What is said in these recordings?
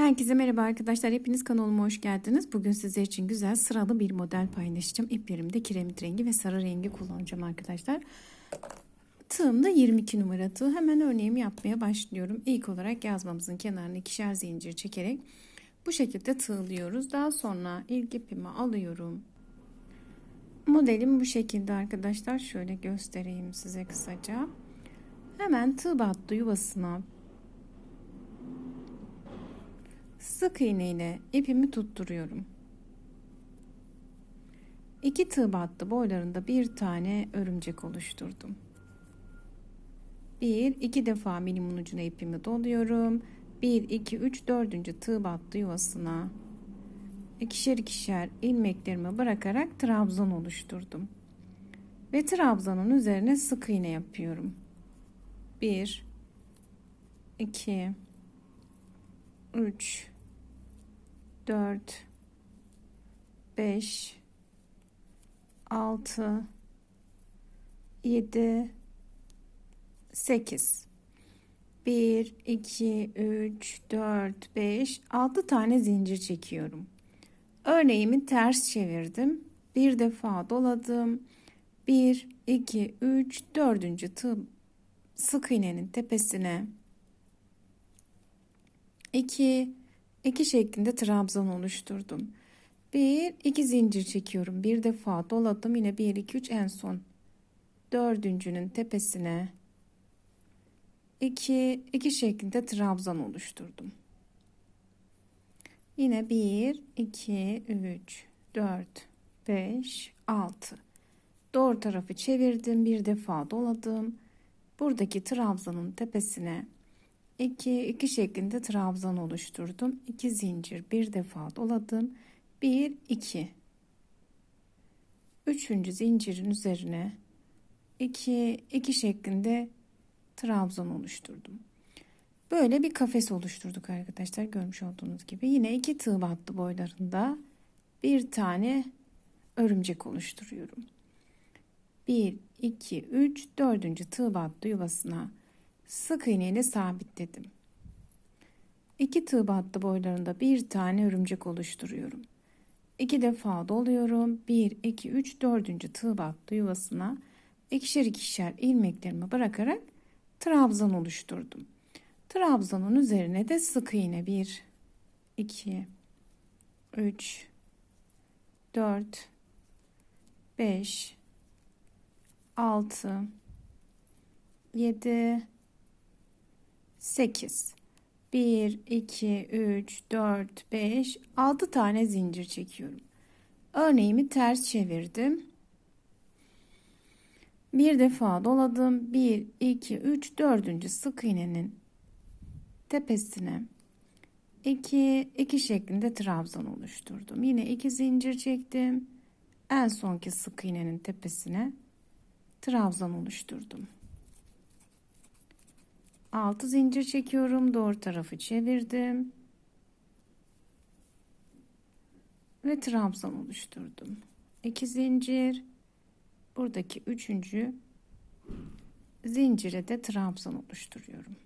Herkese merhaba arkadaşlar. Hepiniz kanalıma hoş geldiniz. Bugün sizler için güzel sıralı bir model paylaşacağım. İplerimde kiremit rengi ve sarı rengi kullanacağım arkadaşlar. Tığım da 22 numara tığ. Hemen örneğimi yapmaya başlıyorum. İlk olarak yazmamızın kenarına ikişer zincir çekerek bu şekilde tığlıyoruz. Daha sonra ilk ipimi alıyorum. Modelim bu şekilde arkadaşlar. Şöyle göstereyim size kısaca. Hemen tığ battı yuvasına sık iğne ile ipimi tutturuyorum. İki tığ battı boylarında bir tane örümcek oluşturdum. Bir, iki defa milim ucuna ipimi doluyorum. Bir, iki, üç, dördüncü tığ battı yuvasına ikişer ikişer ilmeklerimi bırakarak trabzan oluşturdum. Ve trabzanın üzerine sık iğne yapıyorum. Bir, iki, üç, 4 5 6 7 8 1 2 3 4 5 6 tane zincir çekiyorum. Örneğimi ters çevirdim. Bir defa doladım. 1 2 3 4. tığ sık iğnenin tepesine 2 iki şeklinde trabzan oluşturdum. Bir, iki zincir çekiyorum. Bir defa doladım. Yine bir, iki, üç en son. Dördüncünün tepesine iki, iki şeklinde trabzan oluşturdum. Yine bir, iki, üç, dört, beş, altı. Doğru tarafı çevirdim. Bir defa doladım. Buradaki trabzanın tepesine 2 2 şeklinde trabzan oluşturdum. 2 zincir bir defa doladım. 1 2 Üçüncü zincirin üzerine 2 2 şeklinde trabzan oluşturdum. Böyle bir kafes oluşturduk arkadaşlar görmüş olduğunuz gibi. Yine iki tığ battı boylarında bir tane örümcek oluşturuyorum. 1 2 3 dördüncü tığ battı yuvasına sık iğne ile sabitledim. İki tığ battı boylarında bir tane örümcek oluşturuyorum. İki defa doluyorum. 1, 2, 3, 4. tığ battı yuvasına ikişer ikişer ilmeklerimi bırakarak trabzan oluşturdum. Trabzanın üzerine de sık iğne 1, 2, 3, 4, 5, 6, 7, 8 1 2 3 4 5 6 tane zincir çekiyorum. Örneğimi ters çevirdim. Bir defa doladım. 1 2 3 4. sık iğnenin tepesine 2 2 şeklinde trabzan oluşturdum. Yine 2 zincir çektim. En sonki sık iğnenin tepesine trabzan oluşturdum. 6 zincir çekiyorum. Doğru tarafı çevirdim. Ve trabzan oluşturdum. 2 zincir. Buradaki üçüncü zincire de trabzan oluşturuyorum.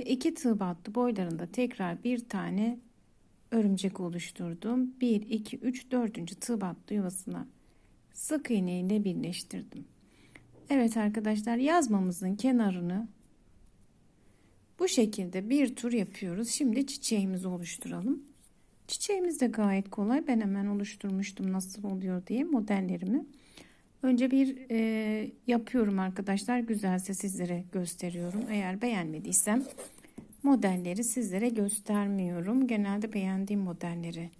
Ve iki tığ battı boylarında tekrar bir tane örümcek oluşturdum. 1 2 3 4. tığ battı yuvasına sık iğne ile birleştirdim. Evet arkadaşlar yazmamızın kenarını bu şekilde bir tur yapıyoruz. Şimdi çiçeğimizi oluşturalım. Çiçeğimiz de gayet kolay. Ben hemen oluşturmuştum nasıl oluyor diye modellerimi. Önce bir e, yapıyorum arkadaşlar. Güzelse sizlere gösteriyorum. Eğer beğenmediysem modelleri sizlere göstermiyorum. Genelde beğendiğim modelleri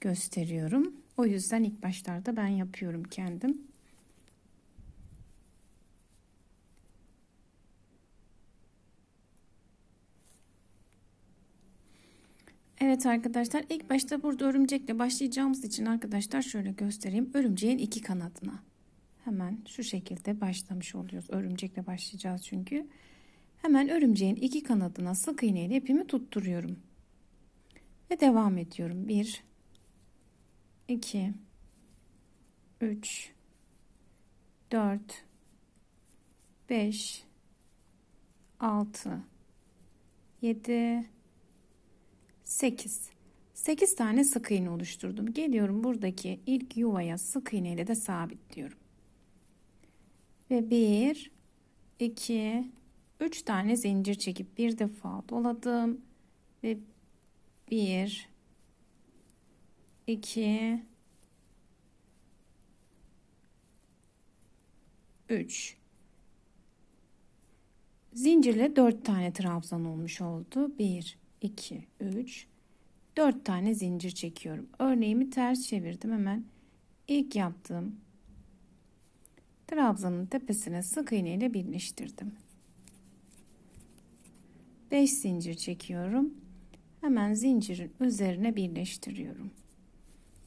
gösteriyorum. O yüzden ilk başlarda ben yapıyorum kendim. Evet arkadaşlar ilk başta burada örümcekle başlayacağımız için arkadaşlar şöyle göstereyim. Örümceğin iki kanadına hemen şu şekilde başlamış oluyoruz. Örümcekle başlayacağız çünkü. Hemen örümceğin iki kanadına sık iğne ile ipimi tutturuyorum. Ve devam ediyorum. 1 2 3 4 5 6 7 8 8 tane sık iğne oluşturdum. Geliyorum buradaki ilk yuvaya sık iğne ile de sabitliyorum. Ve 1 2 3 tane zincir çekip bir defa doladım ve 1 2 3 zincirle 4 tane trabzan olmuş oldu. 1 2 3 4 tane zincir çekiyorum. Örneğimi ters çevirdim hemen. ilk yaptığım trabzanın tepesine sık iğne ile birleştirdim. 5 zincir çekiyorum. Hemen zincirin üzerine birleştiriyorum.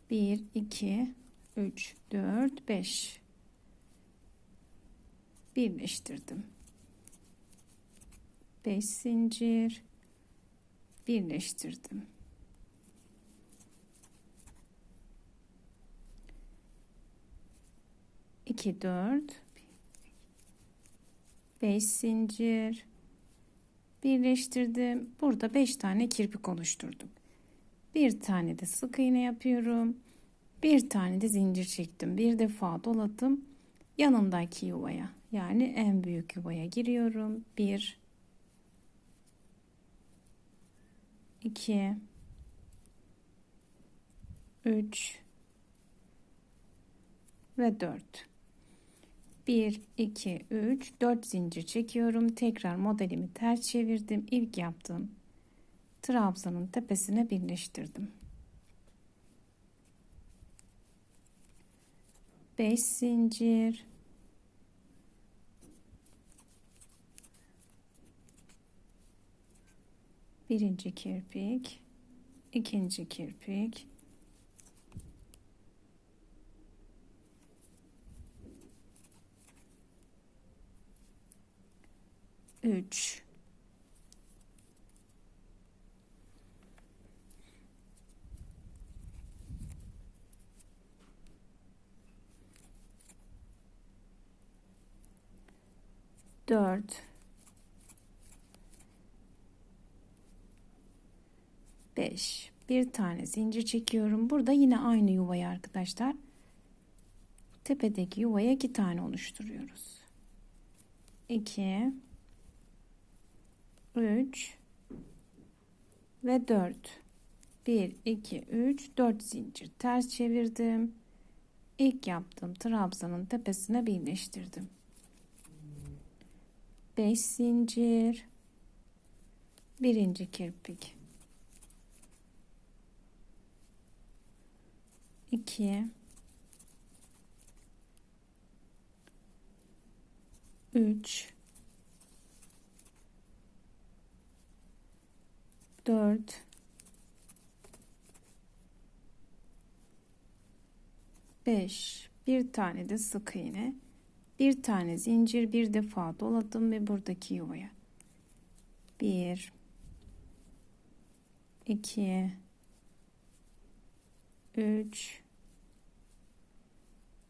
1 2 3 4 5 birleştirdim. 5 zincir birleştirdim. 2 4 5 zincir birleştirdim. Burada 5 tane kirpik oluşturdum. Bir tane de sık iğne yapıyorum. Bir tane de zincir çektim. Bir defa doladım. Yanındaki yuvaya yani en büyük yuvaya giriyorum. 1 2 3 ve 4 1 2 3 4 zincir çekiyorum. Tekrar modelimi ters çevirdim. İlk yaptığım trabzanın tepesine birleştirdim. 5 zincir. Birinci kirpik ikinci kirpik 3 4 5 bir tane zincir çekiyorum. Burada yine aynı yuvayı arkadaşlar. Tepedeki yuvaya iki tane oluşturuyoruz. 2 3 ve 4 1 2 3 4 zincir ters çevirdim. İlk yaptığım trabzanın tepesine birleştirdim. 5 zincir. Birinci kirpik. 2 3 4 5 bir tane de sık iğne. Bir tane zincir. Bir defa doladım ve buradaki yuvaya. 1 2 3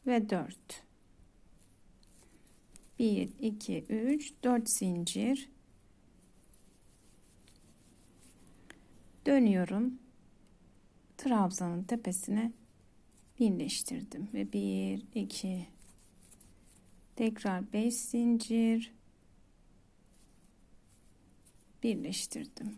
ve 4 1 2 3 4 zincir dönüyorum. Trabzanın tepesine birleştirdim ve 1 2 tekrar 5 zincir. Birleştirdim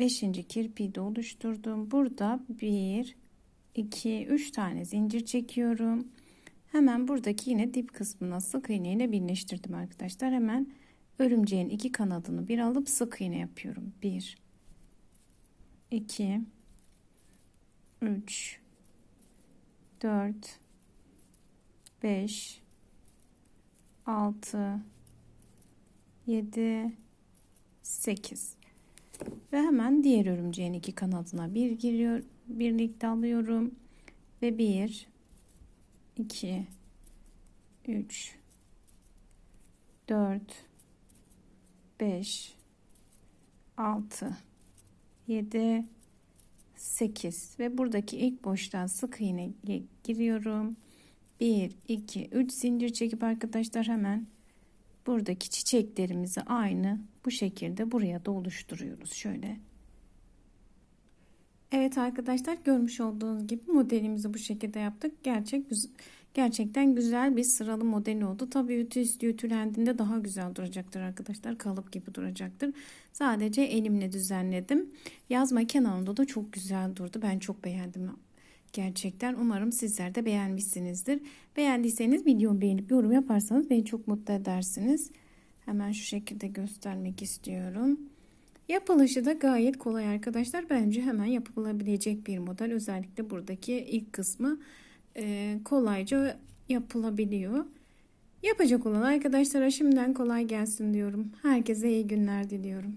Beşinci kirpiği de oluşturdum. Burada bir, iki, üç tane zincir çekiyorum. Hemen buradaki yine dip kısmına sık iğne ile birleştirdim arkadaşlar. Hemen örümceğin iki kanadını bir alıp sık iğne yapıyorum. Bir, iki, üç, dört, 5 6 7 8 ve hemen diğer örümceğin iki kanadına bir giriyor birlikte alıyorum. Ve 1 2 3 4 5 6 7 8 ve buradaki ilk boşluğa sık iğne giriyorum. 1 2 3 zincir çekip arkadaşlar hemen buradaki çiçeklerimizi aynı bu şekilde buraya da oluşturuyoruz şöyle Evet arkadaşlar görmüş olduğunuz gibi modelimizi bu şekilde yaptık. Gerçek gerçekten güzel bir sıralı model oldu. Tabii ütü üstü ütülendiğinde daha güzel duracaktır arkadaşlar. Kalıp gibi duracaktır. Sadece elimle düzenledim. Yazma kenarında da çok güzel durdu. Ben çok beğendim gerçekten. Umarım sizler de beğenmişsinizdir. Beğendiyseniz videomu beğenip yorum yaparsanız beni çok mutlu edersiniz. Hemen şu şekilde göstermek istiyorum. Yapılışı da gayet kolay arkadaşlar. Bence hemen yapılabilecek bir model. Özellikle buradaki ilk kısmı e, kolayca yapılabiliyor. Yapacak olan arkadaşlara şimdiden kolay gelsin diyorum. Herkese iyi günler diliyorum.